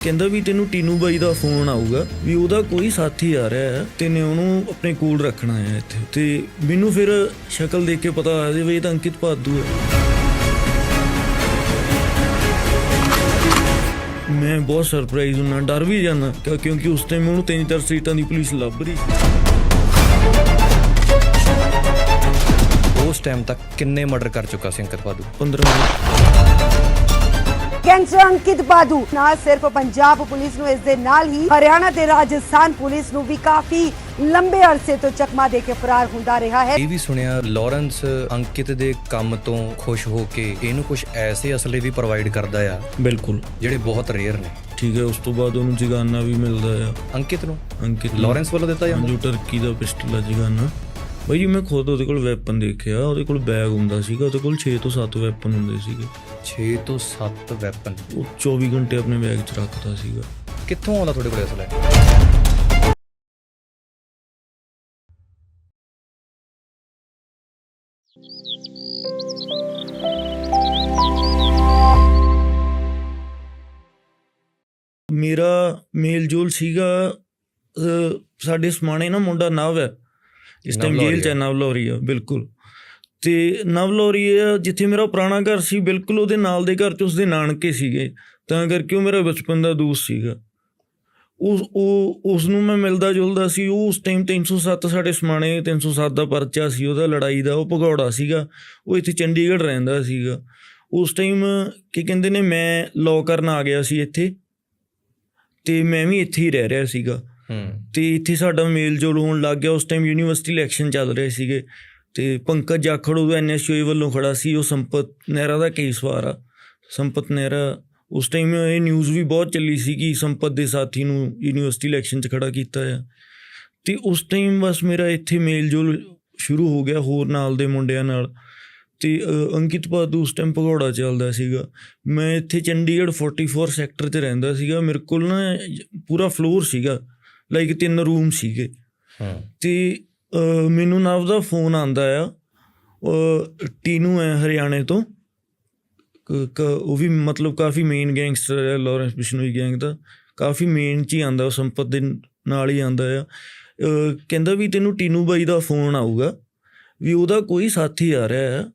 ਕਹਿੰਦਾ ਵੀ ਤੈਨੂੰ ਟੀਨੂ ਬਾਈ ਦਾ ਫੋਨ ਆਊਗਾ ਵੀ ਉਹਦਾ ਕੋਈ ਸਾਥੀ ਆ ਰਿਹਾ ਹੈ ਤੈਨੇ ਉਹਨੂੰ ਆਪਣੇ ਕੋਲ ਰੱਖਣਾ ਹੈ ਇੱਥੇ। ਤੇ ਮੈਨੂੰ ਫਿਰ ਸ਼ਕਲ ਦੇਖ ਕੇ ਪਤਾ ਆ ਜਾਵੇ ਇਹ ਤਾਂ ਅੰਕਿਤ ਭਾਦੂ ਹੈ। ਮੈਂ ਬਹੁਤ ਸਰਪ੍ਰਾਈਜ਼ ਹੁੰਨਾ ਡਰ ਵੀ ਜਾਂਦਾ ਕਿਉਂਕਿ ਉਸ ਟਾਈਮ ਉਹਨੂੰ ਤਿੰਨ ਚਾਰ ਸੀਟਾਂ ਦੀ ਪੁਲਿਸ ਲੱਭ ਰਹੀ। ਉਸ ਟਾਈਮ ਤੱਕ ਕਿੰਨੇ ਮਰਡਰ ਕਰ ਚੁੱਕਾ ਸੀ ਅੰਕਿਤ ਬਾਦੂ 15 ਗੈਂਗਸਟਰ ਅੰਕਿਤ ਬਾਦੂ। ਨਾ ਸਿਰਫ ਪੰਜਾਬ ਪੁਲਿਸ ਨੂੰ ਇਸ ਦੇ ਨਾਲ ਹੀ ਹਰਿਆਣਾ ਤੇ ਰਾਜਸਥਾਨ ਪੁਲਿਸ ਨੂੰ ਵੀ ਕਾਫੀ ਲੰਬੇ ਅਰਸੇ ਤੋਂ ਚਕਮਾ ਦੇ ਕੇ ਫਰਾਰ ਹੁੰਦਾ ਰਿਹਾ ਹੈ। ਇਹ ਵੀ ਸੁਣਿਆ ਲਾਰੈਂਸ ਅੰਕਿਤ ਦੇ ਕੰਮ ਤੋਂ ਖੁਸ਼ ਹੋ ਕੇ ਇਹਨੂੰ ਕੁਝ ਐਸੇ ਅਸਲੇ ਵੀ ਪ੍ਰੋਵਾਈਡ ਕਰਦਾ ਆ ਬਿਲਕੁਲ। ਜਿਹੜੇ ਬਹੁਤ ਰੇਅਰ ਨੇ। ਠੀਕ ਹੈ ਉਸ ਤੋਂ ਬਾਅਦ ਉਹਨੂੰ ਜਗਾਨਾ ਵੀ ਮਿਲਦਾ ਆ। ਅੰਕਿਤ ਨੂੰ? ਅੰਕਿਤ। ਲਾਰੈਂਸ ਵੱਲੋਂ ਦਿੱਤਾ ਜਾਂਦਾ? ਜੋ ਟਰਕੀ ਦਾ ਪਿਸਟਲ ਆ ਜਗਾਨਾ? ਬਾਈ ਜੀ ਮੈਂ ਖੁਦ ਉਹਦੇ ਕੋਲ ਵੈਪਨ ਦੇਖਿਆ ਉਹਦੇ ਕੋਲ ਬੈਗ ਹੁੰਦਾ ਸੀਗਾ ਉਹਦੇ ਕੋਲ 6 ਤੋਂ 7 ਵੈਪਨ ਹੁੰਦੇ ਸੀਗੇ। 6 ਤੋਂ 7 ਵੈਪਨ ਉਹ 24 ਘੰਟੇ ਆਪਣੇ ਬੈਗ 'ਚ ਰੱਖਦਾ ਸੀਗਾ। ਕਿੱਥੋਂ ਆਉਂਦਾ ਤੁਹਾਡੇ ਕੋਲ ਅਸਲਾ ਮੇਰਾ ਮੇਲ ਜੋਲ ਸੀਗਾ ਸਾਡੇ ਸਮਾਣੇ ਨਾ ਮੁੰਡਾ ਨਵ ਹੈ। ਇਸ ਟਾਈਮ ਜੇਲ੍ਹ ਚ ਹੈ, ਬਿਲਕੁਲ। ਤੇ ਨਵ ਜਿੱਥੇ ਮੇਰਾ ਪੁਰਾਣਾ ਘਰ ਸੀ ਬਿਲਕੁਲ ਉਹਦੇ ਨਾਲ ਦੇ ਘਰ ਚ ਉਸਦੇ ਨਾਨਕੇ ਸੀਗੇ। ਤਾਂ ਕਰਕੇ ਉਹ ਮੇਰਾ ਬਚਪਨ ਦਾ ਦੋਸਤ ਸੀਗਾ। ਉਸ ਉਹ ਉਸ ਨੂੰ ਮੈਂ ਮਿਲਦਾ ਜੁਲਦਾ ਸੀ ਉਹ ਉਸ ਟਾਈਮ 307 ਸਾਡੇ ਸਮਾਣੇ 307 ਦਾ ਪਰਚਾ ਸੀ ਉਹਦਾ ਲੜਾਈ ਦਾ ਉਹ ਭਗੌੜਾ ਸੀਗਾ। ਉਹ ਇੱਥੇ ਚੰਡੀਗੜ੍ਹ ਰਹਿੰਦਾ ਸੀਗਾ। ਉਸ ਟਾਈਮ ਕੀ ਕਹਿੰਦੇ ਨੇ ਮੈਂ ਲਾਅ ਕਰਨ ਆ ਗਿਆ ਸੀ ਇੱਥੇ। ਤੇ ਮੈਂ ਵੀ ਇੱਥੇ ਹੀ ਰਹਿ ਰਿਹਾ ਸੀਗਾ। ਤੇ ਇੱਥੇ ਸਾਡਾ ਮੇਲ ਜੋਲ ਹੋਣ ਲੱਗ ਗਿਆ। ਉਸ ਟਾਈਮ ਯੂਨੀਵਰਸਿਟੀ ਇਲੈਕਸ਼ਨ ਚੱਲ ਰਹੇ ਸੀਗੇ। ਤੇ ਪੰਕਜ ਜਾਖੜ ਉਹ ਐਨਐਸਯੂ ਵੱਲੋਂ ਖੜਾ ਸੀ। ਉਹ ਸੰਪਤ ਨਹਿਰਾ ਦਾ ਕੇਸ ਵਾਰਾ ਸੰਪਤ ਨਹਿਰਾ, ਉਸ ਟਾਈਮ ਇਹ ਨਿਊਜ਼ ਵੀ ਬਹੁਤ ਚੱਲੀ ਸੀ ਕਿ ਸੰਪਤ ਦੇ ਸਾਥੀ ਨੂੰ ਯੂਨੀਵਰਸਿਟੀ ਇਲੈਕਸ਼ਨ 'ਚ ਖੜਾ ਕੀਤਾ ਆ। ਤੇ ਉਸ ਟਾਈਮ ਬਸ ਮੇਰਾ ਇੱਥੇ ਮੇਲ ਜੋਲ ਸ਼ੁਰੂ ਹੋ ਗਿਆ ਹੋਰ ਨਾਲ ਦੇ ਮੁੰਡਿਆਂ ਨਾਲ। ਤੇ ਅੰਕਿਤ ਬਾਦੂ ਉਸ ਟਾਈਮ ਭਗੌੜਾ ਚੱਲਦਾ ਸੀਗਾ। ਮੈਂ ਇੱਥੇ ਚੰਡੀਗੜ੍ਹ 44 ਸੈਕਟਰ 'ਚ ਰਹਿੰਦਾ ਸੀਗਾ। ਮੇਰੇ ਕੋਲ ਨਾ ਪੂਰਾ ਫਲੋਰ ਸੀਗਾ। ਲਾਈਕ ਤਿੰਨ ਰੂਮ ਸੀਗੇ। ਹੂੰ। ਤੇ ਮੈਨੂੰ ਨਵ ਦਾ ਫੋਨ ਆਂਦਾ ਆ ਟੀਨੂ ਹੈ ਹਰਿਆਣੇ ਤੋਂ। ਕ- ਉਹ ਵੀ ਮਤਲਬ ਕਾਫੀ ਮੇਨ ਗੈਂਗਸਟਰ ਹੈ ਲਾਰੈਂਸ ਬਿਸ਼ਨੋਈ ਗੈਂਗ ਦਾ। ਕਾਫੀ ਮੇਨ ਚ ਹੀ ਆਂਦਾ ਉਹ ਸੰਪਤ ਦੇ ਨਾਲ ਹੀ ਆਂਦਾ ਆ। ਕਹਿੰਦਾ ਵੀ ਤੈਨੂੰ ਟੀਨੂ ਬਾਈ ਦਾ ਫੋਨ ਆਊਗਾ। ਵੀ ਉਹਦਾ ਕੋਈ ਸਾਥੀ ਆ ਰਿਹਾ ਹੈ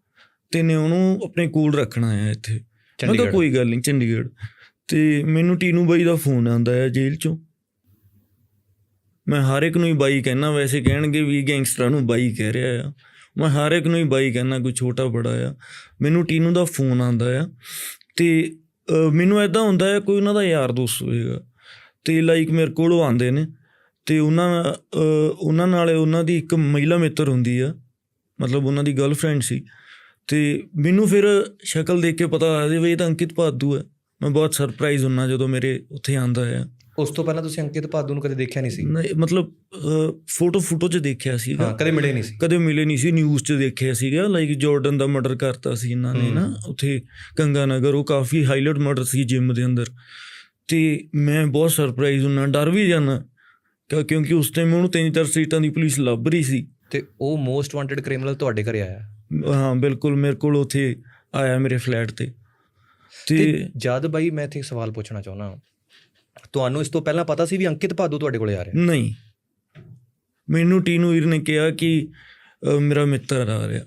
ਤੈਨੇ ਉਹਨੂੰ ਆਪਣੇ ਕੋਲ ਰੱਖਣਾ ਹੈ ਇੱਥੇ। ਮੈਂ ਕਿਹਾ ਚੰਡੀਗੜ੍ਹ। ਕੋਈ ਗੱਲ ਨਹੀਂ ਚੰਡੀਗੜ੍ਹ। ਤੇ ਮੈਨੂੰ ਟੀਨੂ ਬਾਈ ਦਾ ਫੋਨ ਆਂਦਾ ਹੈ ਜੇਲ੍ਹ ਚੋਂ। ਮੈਂ ਹਰ ਇੱਕ ਨੂੰ ਹੀ ਬਾਈ ਕਹਿਣਾ ਵੈਸੇ ਕਹਿਣਗੇ ਵੀ ਗੈਂਗਸਟਰਾਂ ਨੂੰ ਬਾਈ ਕਹਿ ਰਿਹਾ ਆ। ਮੈਂ ਹਰ ਇੱਕ ਨੂੰ ਹੀ ਬਾਈ ਕਹਿਣਾ ਕੋਈ ਛੋਟਾ ਬੜਾ ਆ। ਮੈਨੂੰ ਟੀਨੂ ਦਾ ਫੋਨ ਆਂਦਾ ਆ ਤੇ ਮੈਨੂੰ ਐਦਾਂ ਹੁੰਦਾ ਹੈ ਕੋਈ ਉਹਨਾਂ ਦਾ ਯਾਰ ਦੋਸਤ ਹੋਏਗਾ। ਤੇ ਲਾਈਕ ਮੇਰੇ ਕੋਲ ਉਹ ਆਂਦੇ ਨੇ ਤੇ ਉਹਨਾਂ ਉਹਨਾਂ ਨਾਲ ਉਹਨਾਂ ਦੀ ਇੱਕ ਮਹਿਲਾ ਮਿੱਤਰ ਹੁੰਦੀ ਆ, ਮਤਲਬ ਉਹਨਾਂ ਦੀ ਗਰਲਫ੍ਰੈਂਡ ਸੀ। ਤੇ ਮੈਨੂੰ ਫਿਰ ਸ਼ਕਲ ਦੇਖ ਕੇ ਪਤਾ ਆ ਜਾਵੇ ਇਹ ਤਾਂ ਅੰਕਿਤ ਭਾਦੂ ਹੈ ਮੈਂ ਬਹੁਤ ਸਰਪ੍ਰਾਈਜ਼ ਹੁੰਨਾ ਜਦੋਂ ਮੇਰੇ ਉੱਥੇ ਆਂਦਾ ਆ। ਉਸ ਤੋਂ ਪਹਿਲਾਂ ਤੁਸੀਂ ਅੰਕਿਤ ਬਾਦੂ ਨੂੰ ਕਦੇ ਦੇਖਿਆ ਨਹੀਂ ਸੀ? ਨਹੀਂ ਮਤਲਬ ਫੋਟੋ ਫੋਟੋ 'ਚ ਦੇਖਿਆ ਸੀਗਾ। ਹਾਂ ਕਦੇ ਮਿਲੇ ਨਹੀਂ ਸੀ। ਕਦੇ ਮਿਲੇ ਨਹੀਂ ਸੀ ਨਿਊਜ਼ 'ਚ ਦੇਖਿਆ ਸੀਗਾ। ਲਾਈਕ ਜਾਰਡਨ ਦਾ ਮਰਡਰ ਕਰਤਾ ਸੀ ਇਹਨਾਂ ਨੇ ਨਾ ਉੱਥੇ ਗੰਗਾ ਨਗਰ ਉਹ ਕਾਫੀ ਹਾਈਲਾਈਟ ਮਰਡਰ ਸੀ ਜਿਮ ਦੇ ਅੰਦਰ। ਤੇ ਮੈਂ ਬਹੁਤ ਸਰਪ੍ਰਾਈਜ਼ ਹੁੰਨਾ ਡਰ ਵੀ ਜਾਂਦਾ ਕਿਉਂਕਿ ਉਸ ਟਾਈਮ ਉਹਨੂੰ ਤਿੰਨ ਚਾਰ ਸੀਟਾਂ ਦੀ ਪੁਲਿਸ ਲੱਭ ਰਹੀ ਸੀ। ਤੇ ਉਹ ਮੋਸਟ ਵਾਂਟਡ ਕ੍ਰਿਮੀਨਲ ਤੁਹਾਡੇ ਘਰੇ ਆਇਆ? ਹਾਂ ਬਿਲਕੁਲ ਮੇਰੇ ਕੋਲ ਉੱਥੇ ਆਇਆ ਮੇਰੇ ਫਲੈਟ ਤੇ। ਤੇ ਜਦ ਬਾਈ ਮੈਂ ਇੱਥੇ ਸਵਾਲ ਪੁੱਛਣਾ ਚਾਹੁੰਦਾ ਤੁਹਾਨੂੰ ਇਸ ਤੋਂ ਪਹਿਲਾਂ ਪਤਾ ਸੀ ਵੀ ਅੰਕਿਤ ਬਾਦੂ ਤੁਹਾਡੇ ਕੋਲੇ ਆ ਰਿਹਾ? ਨਹੀਂ। ਮੈਨੂੰ ਟੀਨੂ ਵੀਰ ਨੇ ਕਿਹਾ ਕਿ ਮੇਰਾ ਮਿੱਤਰ ਆ ਰਿਹਾ।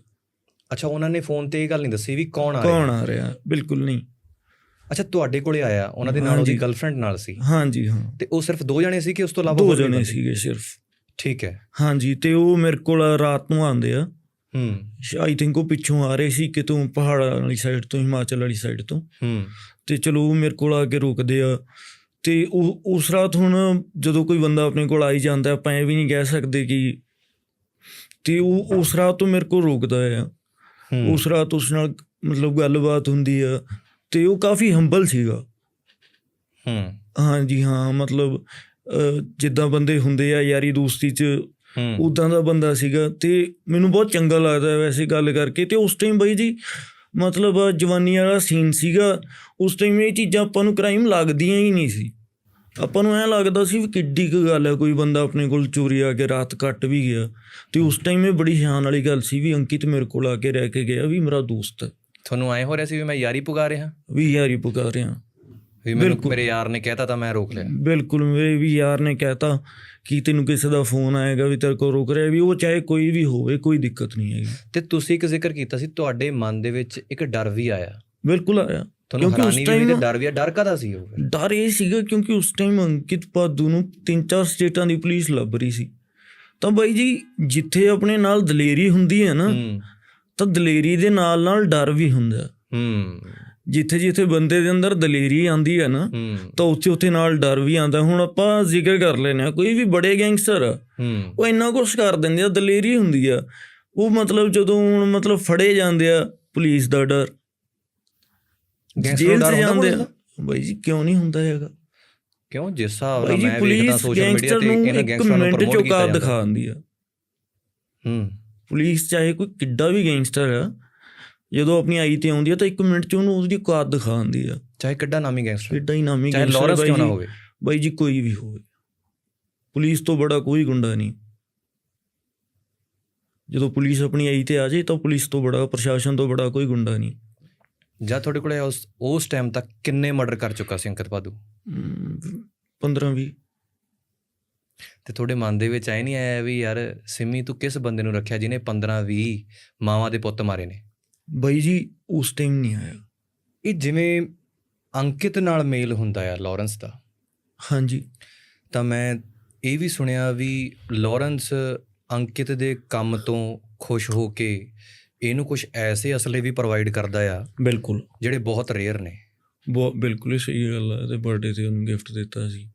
ਅੱਛਾ ਉਹਨਾਂ ਨੇ ਫੋਨ ਤੇ ਇਹ ਗੱਲ ਨਹੀਂ ਦੱਸੀ ਵੀ ਕੌਣ ਆ ਰਿਹਾ? ਕੌਣ ਆ ਰਿਹਾ? ਬਿਲਕੁਲ ਨਹੀਂ। ਅੱਛਾ ਤੁਹਾਡੇ ਕੋਲੇ ਆਇਆ। ਉਹਨਾਂ ਦੇ ਨਾਲ। ਉਹਦੀ ਗਰਲਫ੍ਰੈਂਡ ਨਾਲ ਸੀ। ਹਾਂਜੀ ਹਾਂ। ਤੇ ਉਹ ਸਿਰਫ ਦੋ ਜਣੇ ਸੀ ਕਿ ਉਸ ਤੋਂ ਇਲਾਵਾ ਦੋ ਹੋਰ ਜਣੇ? ਸੀਗੇ ਸਿਰਫ। ਠੀਕ ਹੈ। ਹਾਂਜੀ ਤੇ ਉਹ ਮੇਰੇ ਕੋਲ ਰਾਤ ਨੂੰ ਆਉਂਦੇ ਆ। ਹੂੰ। ਆਈ ਥਿੰਕ ਉਹ ਪਿੱਛੋਂ ਆ ਰਹੇ ਸੀ ਕਿਤੋਂ ਪਹਾੜਾਂ ਵਾਲੀ ਸਾਈਡ ਤੋਂ ਹਿਮਾਚਲ ਵਾਲੀ ਸਾਈਡ ਤੋਂ। ਹੂੰ। ਤੇ ਚਲੋ ਉਹ ਮੇਰੇ ਕੋਲ ਆ ਕੇ ਰੁਕਦੇ ਆ। ਤੇ ਉਹ ਉਸ ਰਾਤ ਹੁਣ ਜਦੋਂ ਕੋਈ ਬੰਦਾ ਆਪਣੇ ਕੋਲ ਆਈ ਜਾਂਦਾ ਆਪਾਂ ਇਹ ਵੀ ਨਹੀਂ ਕਹਿ ਸਕਦੇ ਕਿ ਤੇ ਉਹ ਉਸ ਰਾਤ ਤੋਂ ਮੇਰੇ ਕੋਲ ਰੁਕਦਾ ਆ। ਉਸ ਰਾਤ ਉਸ ਨਾਲ ਮਤਲਬ ਗੱਲਬਾਤ ਹੁੰਦੀ ਆ ਤੇ ਉਹ ਕਾਫੀ ਹੰਬਲ ਸੀਗਾ। ਹੂੰ। ਹਾਂਜੀ ਹਾਂ ਮਤਲਬ ਜਿੱਦਾਂ ਬੰਦੇ ਹੁੰਦੇ ਆ ਯਾਰੀ ਦੋਸਤੀ 'ਚ ਉਦਾਂ ਦਾ ਬੰਦਾ ਸੀਗਾ ਤੇ ਮੈਨੂੰ ਬਹੁਤ ਚੰਗਾ ਲੱਗਦਾ ਵੈਸੇ ਗੱਲ ਕਰਕੇ ਤੇ ਉਸ ਟਾਈਮ ਬਾਈ ਜੀ ਮਤਲਬ ਜਵਾਨੀ ਵਾਲਾ ਸੀਨ ਸੀਗਾ ਉਸ ਟਾਈਮ ਇਹ ਚੀਜ਼ਾਂ ਆਪਾਂ ਨੂੰ ਕ੍ਰਾਈਮ ਲੱਗਦੀਆਂ ਹੀ ਨਹੀਂ ਸੀ। ਆਪਾਂ ਨੂੰ ਐ ਲੱਗਦਾ ਸੀ ਵੀ ਕਿੱਡੀ ਕੁ ਗੱਲ ਹੈ ਕੋਈ ਬੰਦਾ ਆਪਣੇ ਕੋਲ ਚੋਰੀ ਆ ਕੇ ਰਾਤ ਕੱਟ ਵੀ ਗਿਆ। ਤੇ ਉਸ ਟਾਈਮ ਇਹ ਬੜੀ ਸ਼ਾਨ ਵਾਲੀ ਗੱਲ ਸੀ ਵੀ ਅੰਕਿਤ ਮੇਰੇ ਕੋਲ ਆ ਕੇ ਰਹਿ ਕੇ ਗਿਆ ਵੀ ਮੇਰਾ ਦੋਸਤ। ਹੈ ਤੁਹਾਨੂੰ ਐ ਹੋ ਰਿਹਾ ਸੀ ਵੀ ਮੈਂ ਯਾਰੀ ਪੁਗਾ ਰਿਹਾ? ਵੀ ਯਾਰੀ ਪੁਕਾਰ ਰਿਹਾ। ਵੀ ਮੈਨੂੰ। ਮੇਰੇ ਯਾਰ ਨੇ ਕਹਿਤਾ ਤਾਂ ਮੈਂ ਰੋਕ ਲਿਆ। ਬਿਲਕੁਲ ਮੇਰੇ ਵੀ ਯਾਰ ਨੇ ਕਹਿਤਾ ਕਿ ਤੈਨੂੰ ਕਿਸੇ ਦਾ ਫੋਨ ਆਏਗਾ ਵੀ ਤੇਰੇ ਕੋਲ ਰੁਕ ਰਿਹਾ ਵੀ ਉਹ ਚਾਹੇ ਕੋਈ ਵੀ ਹੋਵੇ ਕੋਈ ਦਿੱਕਤ ਨਹੀਂ ਹੈਗੀ। ਤੇ ਤੁਸੀਂ ਇੱਕ ਜ਼ਿਕਰ ਕੀਤਾ ਸੀ ਤੁਹਾਡੇ ਮਨ ਦੇ ਵਿੱਚ ਇੱਕ ਡਰ ਵੀ ਆਇਆ। ਬਿਲਕੁਲ ਆਇਆ। ਤੁਹਾਨੂੰ ਕਿਉਂਕਿ ਉਸ ਹੈਰਾਨੀ ਵੀ ਹੋਈ ਤੇ ਡਰ ਵੀ ਆ ਡਰ ਕਾਦਾ ਸੀ ਉਹ ਫਿਰ? ਡਰ ਇਹ ਸੀਗਾ ਕਿਉਂਕਿ ਉਸ ਟਾਈਮ ਅੰਕਿਤ ਪਾਦੂ ਨੂੰ ਤਿੰਨ ਚਾਰ ਸਟੇਟਾਂ ਦੀ ਪੁਲਿਸ ਲੱਭ ਰਹੀ ਸੀ। ਤਾਂ ਬਾਈ ਜੀ ਜਿੱਥੇ ਆਪਣੇ ਨਾਲ ਦਲੇਰੀ ਹੁੰਦੀ ਹੈ ਨਾ ਹੂੰ। ਤਾਂ ਦਲੇਰੀ ਦੇ ਨਾਲ ਨਾਲ ਡਰ ਵੀ ਹੁੰਦਾ। ਹੂੰ। ਜਿੱਥੇ ਜਿੱਥੇ ਬੰਦੇ ਦੇ ਅੰਦਰ ਦਲੇਰੀ ਆਂਦੀ ਹੈ ਨਾ ਹੂੰ। ਤਾਂ ਉੱਥੇ ਉੱਥੇ ਨਾਲ ਡਰ ਵੀ ਆਂਦਾ ਹੁਣ ਆਪਾਂ ਜ਼ਿਕਰ ਕਰ ਲੈਨੇ ਆ ਕੋਈ ਵੀ ਬੜੇ ਗੈਂਗਸਟਰ ਆ ਹੂੰ। ਉਹ ਇੰਨਾ ਕੁਛ ਕਰ ਦਿੰਦੇ ਆ ਦਲੇਰੀ ਹੁੰਦੀ ਆ। ਉਹ ਮਤਲਬ ਜਦੋਂ ਹੁਣ ਮਤਲਬ ਫੜੇ ਜਾਂਦੇ ਆ ਪੁਲਿਸ ਦਾ ਡਰ। ਜੇਲ੍ਹ ਚ ਹੁੰਦਾ ਜਾਂਦੇ? ਬਾਈ ਜੀ ਕਿਉਂ ਨਹੀਂ ਹੁੰਦਾ ਹੈਗਾ? ਕਿਉਂ? ਜਿਸ ਹਿਸਾਬ ਨਾਲ ਜੀ ਮੈਂ ਵੇਖਦਾ ਸੋਸ਼ਲ ਮੀਡੀਆ ਗੈਂਗਸਟਰ ਤੇ ਇਹਨਾਂ ਗੈਂਗਸਟਰਾਂ ਨੂੰ ਮਿੰਟ ਪ੍ਰਮੋਟ ਕੀਤਾ ਜਾਂਦਾ। ਦਿਖਾਉਂਦੀ ਆ। ਹੂੰ। ਪੁਲਿਸ ਚਾਹੇ ਕੋਈ ਕਿੱਡਾ ਵੀ ਗੈਂਗਸਟਰ ਆ ਜਦੋਂ ਆਪਣੀ ਆਈ ਤੇ ਆਉਂਦੀ ਆ ਤਾਂ ਇੱਕ ਮਿੰਟ ਚ ਉਹਨੂੰ ਉਹਦੀ ਔਕਾਤ ਦਿਖਾਉਂਦੀ ਆ। ਚਾਹੇ ਕਿੱਡਾ ਨਾਮੀ ਗੈਂਗਸਟਰ ਕਿੱਡਾ ਹੀ ਨਾਮੀ ਚਾਹੇ gangster ਲਾਰੈਂਸ ਕਿਉਂ ਨਾ ਜੀ। ਹੋਵੇ। ਬਾਈ ਜੀ ਕੋਈ ਵੀ ਹੋਵੇ। ਪੁਲਿਸ ਤੋਂ ਬੜਾ ਕੋਈ ਗੁੰਡਾ ਨਹੀਂ। ਜਦੋਂ ਪੁਲਿਸ ਆਪਣੀ ਆਈ ਤੇ ਆ ਜਾਏ ਤਾਂ ਪੁਲਿਸ ਤੋਂ ਬੜਾ ਪ੍ਰਸ਼ਾਸਨ ਤੋਂ ਬੜਾ ਕੋਈ ਗੁੰਡਾ ਨਹੀਂ। ਜਾਂ ਤੁਹਾਡੇ ਕੋਲੇ ਉਸ ਉਸ ਟਾਈਮ ਤੱਕ ਕਿੰਨੇ ਮਰਡਰ ਕਰ ਚੁੱਕਾ ਸੀ ਅੰਕਿਤ ਬਾਦੂ? 15 20 ਤੇ ਤੁਹਾਡੇ ਮਨ ਦੇ ਵਿੱਚ ਐ ਨਹੀਂ ਆਇਆ ਵੀ ਯਾਰ ਸਿੰਮੀ ਤੂੰ ਕਿਸ ਬੰਦੇ ਨੂੰ ਰੱਖਿਆ ਜਿਹਨੇ 15 20 ਮਾਵਾਂ ਦੇ ਪੁੱਤ ਮਾਰੇ ਨੇ? ਬਾਈ ਜੀ ਉਸ ਟਾਈਮ ਨਹੀਂ ਆਇਆ। ਇਹ ਜਿਵੇਂ ਅੰਕਿਤ ਨਾਲ ਮੇਲ ਹੁੰਦਾ ਆ ਲਾਰੈਂਸ ਦਾ। ਹਾਂਜੀ। ਤਾਂ ਮੈਂ ਇਹ ਵੀ ਸੁਣਿਆ ਵੀ ਲਾਰੈਂਸ ਅੰਕਿਤ ਦੇ ਕੰਮ ਤੋਂ ਖੁਸ਼ ਹੋ ਕੇ ਇਹਨੂੰ ਕੁਝ ਐਸੇ ਅਸਲੇ ਵੀ ਪ੍ਰੋਵਾਈਡ ਕਰਦਾ ਆ ਬਿਲਕੁਲ। ਜਿਹੜੇ ਬਹੁਤ ਰੇਅਰ ਨੇ। ਬਹੁਤ ਬਿਲਕੁਲ ਹੀ ਸਹੀ ਗੱਲ ਹੈ ਤੇ ਬਰਥਡੇ ਤੇ ਉਹਨੂੰ ਗਿਫਟ ਦਿੱਤਾ ਸੀ।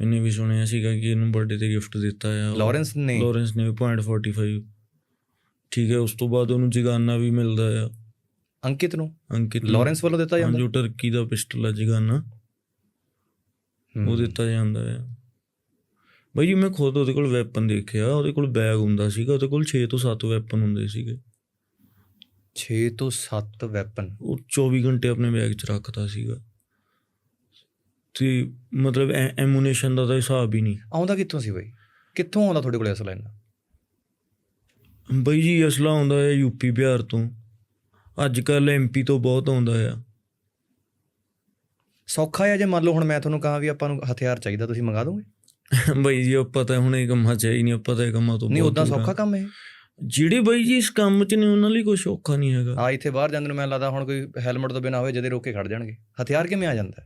ਮੈंने ਵੀ ਸੁਣਿਆ ਸੀਗਾ ਕਿ ਇਹਨੂੰ ਬਰਥਡੇ ਤੇ ਗਿਫਟ ਦਿੱਤਾ ਆ। ਲਾਰੈਂਸ ਨੇ। ਲਾਰੈਂਸ ਨੇ ਵੀ .45 ਠੀਕ ਹੈ ਉਸ ਤੋਂ ਬਾਅਦ ਉਹਨੂੰ ਜਗਾਨਾ ਵੀ ਮਿਲਦਾ ਆ। ਅੰਕਿਤ ਨੂੰ? ਅੰਕਿਤ। ਲਾਰੈਂਸ ਵੱਲੋਂ ਦਿੱਤਾ ਜਾਂਦਾ? ਜੋ ਟਰਕੀ ਦਾ ਪਿਸਟਲ ਆ ਜਗਾਨਾ। ਉਹ ਦਿੱਤਾ ਜਾਂਦਾ ਆ। ਬਾਈ ਮੈਂ ਖੁਦ ਉਹਦੇ ਕੋਲ ਵੈਪਨ ਦੇਖਿਆ ਉਹਦੇ ਕੋਲ ਬੈਗ ਹੁੰਦਾ ਸੀਗਾ ਉਹਦੇ ਕੋਲ 6 ਤੋਂ 7 ਵੈਪਨ ਹੁੰਦੇ ਸੀਗੇ। 6 ਤੋਂ 7 ਵੈਪਨ ਉਹ 24 ਘੰਟੇ ਆਪਣੇ ਬੈਗ 'ਚ ਰੱਖਦਾ ਸੀਗਾ। ਤੇ ਮਤਲਬ ਐਮੂਨੇਸ਼ਨ ਦਾ ਤਾਂ ਹਿਸਾਬ ਹੀ ਨਹੀਂ। ਆਉਂਦਾ ਕਿੱਥੋਂ ਸੀ ਬਈ? ਕਿੱਥੋਂ ਆਉਂਦਾ ਤੁਹਾਡੇ ਕੋਲੇ ਅਸਲਾ ਇੰਨਾ? ਬਈ ਜੀ ਅਸਲਾ ਆਉਂਦਾ ਹੈ ਯੂਪੀ ਬਿਹਾਰ ਤੋਂ। ਅੱਜ ਕੱਲ ਐਮਪੀ ਤੋਂ ਬਹੁਤ ਆਉਂਦਾ ਆ। ਸੌਖਾ ਹੈ ਜੇ ਮੰਨ ਲਓ ਹੁਣ ਮੈਂ ਤੁਹਾਨੂੰ ਕਹਾਂ ਵੀ ਆਪਾਂ ਨੂੰ ਹਥਿਆਰ ਚਾਹੀਦਾ ਤੁਸੀਂ ਮੰਗਾ ਦੋਗੇ? ਬਈ ਜੀ ਆਪਾਂ ਤਾਂ ਹੁਣ ਇਹ ਕੰਮਾਂ 'ਚ ਹੈ ਨਹੀਂ ਆਪਾਂ ਤਾਂ ਇਹ ਕੰਮਾਂ ਤੋਂ ਨਹੀਂ ਉਦਾਂ। ਸੌਖਾ ਕੰਮ ਹੈ ਜਿਹੜੇ ਬਈ ਜੀ ਇਸ ਕੰਮ 'ਚ ਨੇ ਉਹਨਾਂ ਲਈ ਕੁਝ ਔਖਾ ਨਹੀਂ ਹੈਗਾ। ਆ ਇੱਥੇ ਬਾਹਰ ਜਾਂਦੇ ਨੂੰ ਮੈਨੂੰ ਲੱਗਦਾ ਹੁਣ ਕੋਈ ਹੈਲਮਟ ਤੋਂ ਬਿਨਾ ਹੋਵੇ ਜਦੇ ਰੋਕ ਖੜ ਜਾਣਗੇ। ਹਥਿਆਰ ਕਿਵੇਂ ਆ ਜਾਂਦਾ?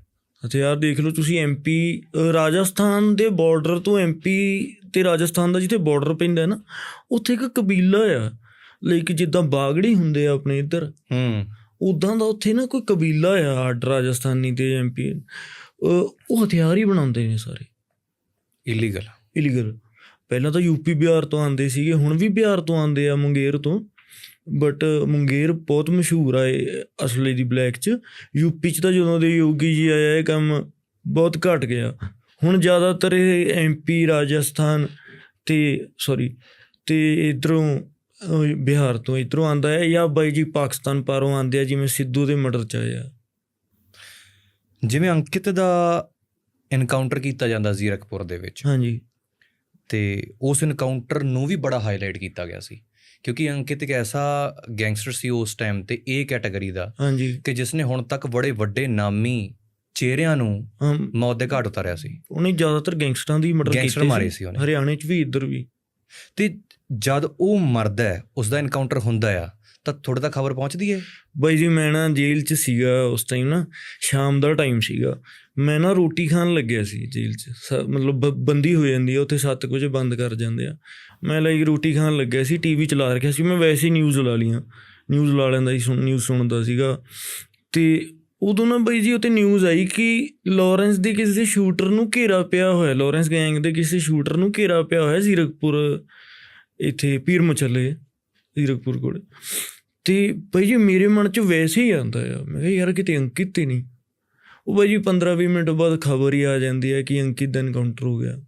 ਹਥਿਆਰ ਦੇਖ ਲਓ ਤੁਸੀਂ ਐਮਪੀ ਰਾਜਸਥਾਨ ਦੇ ਬਾਰਡਰ ਤੋਂ ਐਮਪੀ ਤੇ ਰਾਜਸਥਾਨ ਦਾ ਜਿੱਥੇ ਬਾਰਡਰ ਪੈਂਦਾ ਹੈ ਨਾ ਉੱਥੇ ਇੱਕ ਕਬੀਲਾ ਆ। ਲਾਈਕ ਜਿੱਦਾਂ ਬਾਗੜੀ ਹੁੰਦੇ ਆ ਆਪਣੇ ਇੱਧਰ। ਹੂੰ। ਉਦਾਂ ਦਾ ਉੱਥੇ ਨਾ ਕੋਈ ਕਬੀਲਾ ਆ ਅੱਡ ਰਾਜਸਥਾਨੀ ਤੇ ਐਮਪੀ ਉਹ ਹਥਿਆਰ ਹੀ ਬਣਾਉਂਦੇ ਨੇ ਸਾਰੇ। ਇਲੀਗਲ ਇਲੀਗਲ ਪਹਿਲਾਂ ਤਾਂ ਯੂਪੀ ਬਿਹਾਰ ਤੋਂ ਆਉਂਦੇ ਸੀਗੇ ਹੁਣ ਵੀ ਬਿਹਾਰ ਤੋਂ ਆਉਂਦੇ ਆ ਮੁੰਗੇਰ ਤੋਂ। ਬਟ ਮੁੰਗੇਰ ਬਹੁਤ ਮਸ਼ਹੂਰ ਆ ਇਹ ਅਸਲੇ ਦੀ ਬਲੈਕ ਚ। ਯੂਪੀ ਚ ਤਾਂ ਜਦੋਂ ਦੇ ਯੋਗੀ ਜੀ ਆਇਆ ਇਹ ਕੰਮ ਬਹੁਤ ਘਟ ਗਿਆ। ਹੁਣ ਜ਼ਿਆਦਾਤਰ ਇਹ ਐਮਪੀ ਰਾਜਸਥਾਨ ਤੇ ਸੌਰੀ ਤੇ ਇਧਰੋਂ ਬਿਹਾਰ ਤੋਂ ਇਧਰੋਂ ਆਂਦਾ ਹੈ ਜਾਂ ਬਾਈ ਜੀ ਪਾਕਿਸਤਾਨ ਪਾਰੋਂ ਆਂਦੇ ਆ ਜਿਵੇਂ ਸਿੱਧੂ ਦੇ ਮਰਡਰ ਚ ਆਇਆ ਜਿਵੇਂ ਅੰਕਿਤ ਦਾ ਐਨਕਾਊਂਟਰ ਕੀਤਾ ਜਾਂਦਾ ਜ਼ੀਰਕਪੁਰ ਦੇ ਵਿੱਚ। ਹਾਂਜੀ। ਤੇ ਉਸ ਐਨਕਾਊਂਟਰ ਨੂੰ ਵੀ ਬੜਾ ਹਾਈਲਾਈਟ ਕੀਤਾ ਗਿਆ ਸੀ। ਕਿਉਂਕਿ ਅੰਕਿਤ ਇੱਕ ਐਸਾ ਗੈਂਗਸਟਰ ਸੀ ਉਸ ਟਾਈਮ ਤੇ ਇਹ ਕੈਟਾਗਰੀ ਦਾ ਹਾਂਜੀ। ਕਿ ਜਿਸ ਨੇ ਹੁਣ ਤੱਕ ਬੜੇ ਵੱਡੇ ਨਾਮੀ ਚਿਹਰਿਆਂ ਨੂੰ ਮੌਤ ਦੇ ਘਾਟ ਉਤਾਰਿਆ ਸੀ। ਉਹਨੇ ਜ਼ਿਆਦਾਤਰ ਗੈਂਗਸਟਰਾਂ ਦੀ ਮਰਡਰ ਕੀਤੇ ਮਾਰੇ ਸੀ ਉਹਨੇ। ਹਰਿਆਣੇ 'ਚ ਵੀ ਇੱਧਰ ਵੀ। ਤੇ ਜਦ ਉਹ ਮਰਦਾ ਹੈ ਉਸ ਦਾ ਐਨਕਾਊਂਟਰ ਹੁੰਦਾ ਆ ਤਾਂ ਤੁਹਾਡੇ ਤੱਕ ਖਬਰ ਪਹੁੰਚਦੀ ਹੈ ਬਾਈ ਜੀ, ਮੈਂ ਨਾ ਜੇਲ੍ਹ 'ਚ ਸੀਗਾ ਉਸ ਟਾਈਮ ਨਾ, ਸ਼ਾਮ ਦਾ ਟਾਈਮ ਸੀਗਾ। ਮੈਂ ਨਾ ਰੋਟੀ ਖਾਣ ਲੱਗਿਆ ਸੀ ਜੇਲ੍ਹ 'ਚ। ਸ- ਮਤਲਬ ਬ- ਬੰਦੀ ਹੋ ਜਾਂਦੀ ਆ, ਉੱਥੇ 7 ਵਜੇ ਬੰਦ ਕਰ ਜਾਂਦੇ ਆ। ਮੈਂ ਲਾਈਕ ਰੋਟੀ ਖਾਣ ਲੱਗਿਆ ਸੀ ਟੀਵੀ ਚਲਾ ਰੱਖਿਆ ਸੀ। ਮੈਂ ਵੈਸੇ ਹੀ ਨਿਊਜ਼ ਲਾ ਲੀਆਂ ਨਿਊਜ਼ ਲਾ ਲੈਂਦਾ ਸੀ ਨਿਊਜ਼ ਸੁਣਦਾ ਸੀਗਾ। ਤੇ ਉਦੋਂ ਨਾ ਬਾਈ ਜੀ ਉੱਤੇ ਨਿਊਜ਼ ਆਈ ਕਿ ਲਾਰੈਂਸ ਦੇ ਕਿਸੇ ਸ਼ੂਟਰ ਨੂੰ ਘੇਰਾ ਪਿਆ ਹੋਇਆ ਲਾਰੈਂਸ ਗੈਂਗ ਦੇ ਕਿਸੇ ਸ਼ੂਟਰ ਨੂੰ ਘੇਰਾ ਪਿਆ ਹੋਇਆ ਜ਼ੀਰਕਪੁਰ, ਇੱਥੇ ਪੀਰ ਮਚੱਲੇ, ਜ਼ੀਰਕਪੁਰ ਕੋਲ। ਤੇ ਭਾਈ ਜੀ ਮੇਰੇ ਮਨ 'ਚ ਵੈਸੇ ਹੀ ਆਉਂਦਾ ਆ। ਮੈਂ ਕਿਹਾ ਯਾਰ ਕਿਤੇ ਅੰਕਿਤ ਹੀ ਨਹੀਂ। ਉਹ ਭਾਈ ਜੀ 15-20 ਮਿੰਟ ਬਾਅਦ ਖਬਰ ਹੀ ਆ ਜਾਂਦੀ ਹੈ ਕਿ ਅੰਕਿਤ ਦਾ ਇਨਕਾਊਂਟਰ ਹੋ ਗਿਆ।